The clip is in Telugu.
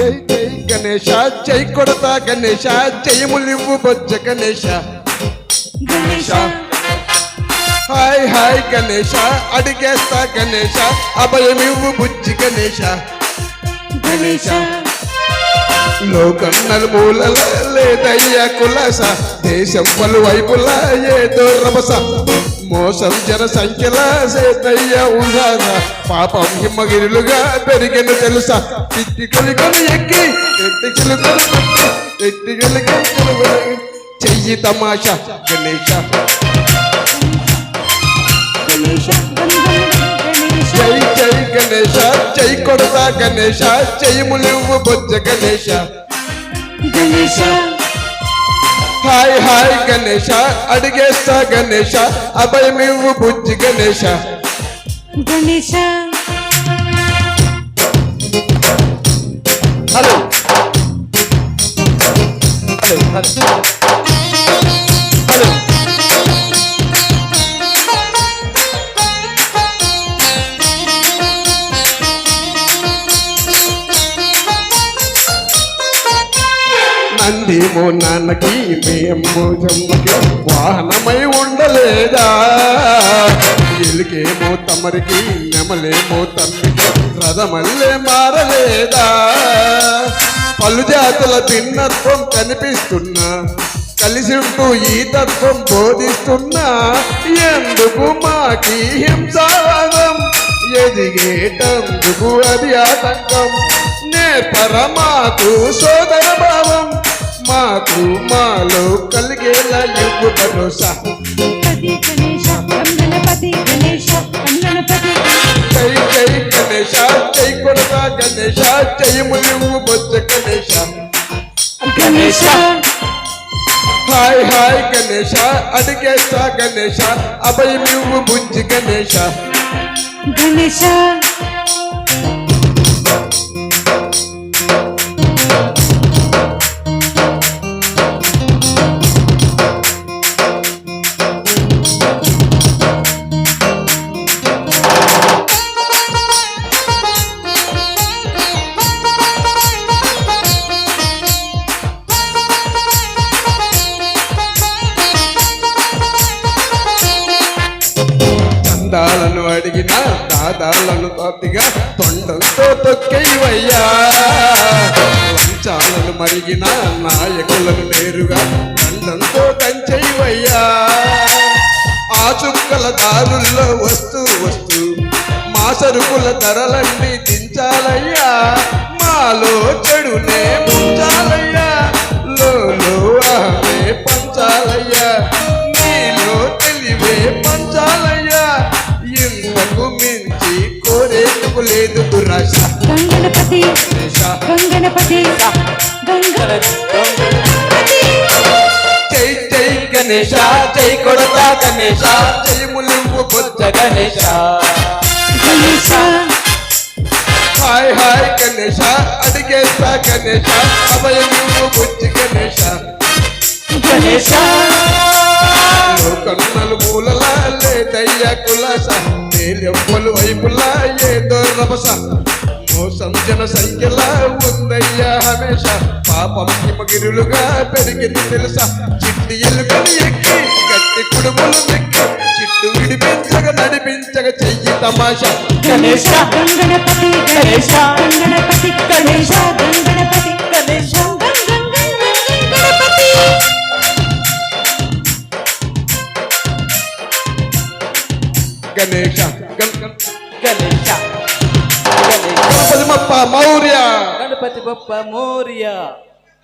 గణేష జై కొడతా గణేష జయములివ్వు బొజ్జ గణేష గణేశ. హాయ్ హాయ్ గణేష అడిగేస్తా గణేష అభయమివ్వు బుజ్జి గణేష గణేశ. లోకం నలుమూలల లేదయ్యా కులాస దేశం పలువైపుల ఏదో రభస మోసం జన సంఖ్యల సేతయ్య ఉల్లాస పాపం హిమ్మగిరులుగా పెరిగెను తెలుసా. తిట్టి కొలికొని ఎక్కి ఎట్టి చిలుకలు ఎట్టి గెలికి చెయ్యి తమాషా గణేష. జై జై గణేష జై కొడతా గణేష జయములివ్వు బొజ్జ గణేష గణేశ హాయ్ హాయ్ గణేష అడిగేస్తా గణేష అభయమివ్వు బుజ్జి Ganesha Ganesha hello hello hello hello నందిమో నాన్నకి మేము జమ్మకి వాహనమై ఉండలేదా? ఎలుకేమో తమరికి నెమలేమో తమ్మికి రథమల్లే మారలేదా? పలు జాతుల భిన్నత్వం కనిపిస్తున్నా కలిసి ఉంటూ ఈ తత్వం బోధిస్తున్నా ఎందుకు మాకి హింసావాదం ఎదిగేటందుకు అది ఆటంకం. నే పరమాకు సోదర భావం. మాకు మాలో కలిగేలా యుగు భరోసా పతి గణేశ గణపతి గణేశ గణపతి జై జై గణేష జై కొడతా గణేష జయములివు బొజ్జ గణేష గణేశ హాయ్ హాయ్ గణేష అడిగేస్తా గణేష అభయమివ్వు బుజ్జి గణేష గణేశ చందాలను అడిగిన దాదాలను తాతిగా తొండంతో తొక్కేవయ్యా. లంచాలను మరిగిన నాయకులను నేరుగా దండంతో దంచేవయ్యా ఆ చుక్కల దారుల్లో వస్తూ వస్తూ మా సరుకుల ధరలన్నీ దించాలయ్యా. మాలో చెడునే ముంచాలయ్యా. కోరేందుకు లేదు దురాశ గణపతి దేశ గణపతి గణపతి జై జై గణేష జై కొడతా గణేష జై ములింపు బొజ్జ గణేష. గణేశ హాయ్ హాయ్ గణేష అడిగేస్తా గణేష అభయము బుజ్జి గణేష. గణేశ కన్నలు మూలల లేదయ్య కులాస. నేలెవ్వలు వైపులా రభస మోసం జన సంఖ్యలా ఉందయ్యా హమేష పాపం హిమగిరులుగా పెరిగింది తెలుసా. చిట్టి ఎలుకని ఎక్కి గట్టి కుడుములు ఎక్కి చిట్టు విడిపించగ నడిపించగ చెయ్యి తమాషా. గణేశ గణపతి గణేష గణ- గణ- గణేశ గణేశ గణపతి బప్ప మౌర్య.